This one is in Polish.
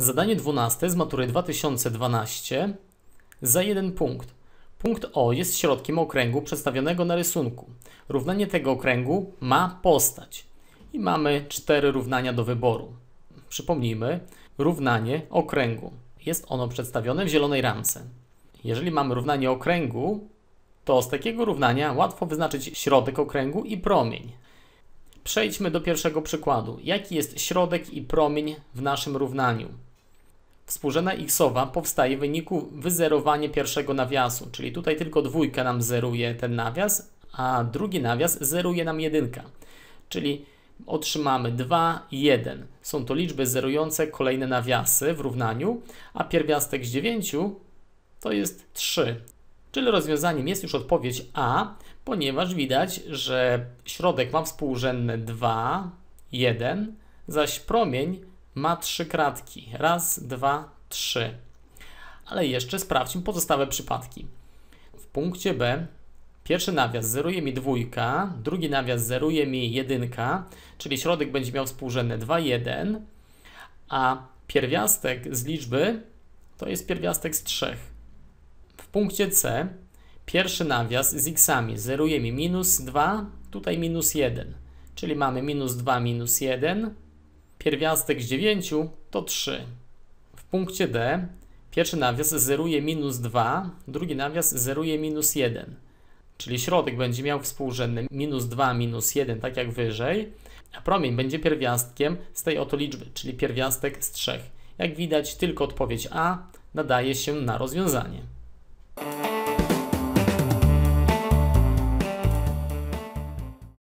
Zadanie 12 z matury 2012 za jeden punkt. Punkt O jest środkiem okręgu przedstawionego na rysunku. Równanie tego okręgu ma postać. I mamy cztery równania do wyboru. Przypomnijmy, równanie okręgu. Jest ono przedstawione w zielonej ramce. Jeżeli mamy równanie okręgu, to z takiego równania łatwo wyznaczyć środek okręgu i promień. Przejdźmy do pierwszego przykładu. Jaki jest środek i promień w naszym równaniu? Współrzędna xowa powstaje w wyniku wyzerowania pierwszego nawiasu, czyli tutaj tylko dwójka nam zeruje ten nawias, a drugi nawias zeruje nam jedynka. Czyli otrzymamy 2 i 1. Są to liczby zerujące kolejne nawiasy w równaniu, a pierwiastek z 9 to jest 3. Czyli rozwiązaniem jest już odpowiedź A, ponieważ widać, że środek ma współrzędne 2, 1, zaś promień ma 3 kratki. Raz, dwa, trzy. Ale jeszcze sprawdźmy pozostałe przypadki. W punkcie B pierwszy nawias zeruje mi dwójka, drugi nawias zeruje mi jedynka, czyli środek będzie miał współrzędne 2, 1, a pierwiastek z liczby to jest pierwiastek z 3. W punkcie C pierwszy nawias z xami zeruje mi minus 2, tutaj minus 1, czyli mamy minus 2, minus 1, pierwiastek z 9 to 3. W punkcie D pierwszy nawias zeruje minus 2, drugi nawias zeruje minus 1. Czyli środek będzie miał współrzędne minus 2, minus 1, tak jak wyżej, a promień będzie pierwiastkiem z tej oto liczby, czyli pierwiastek z 3. Jak widać, tylko odpowiedź A nadaje się na rozwiązanie.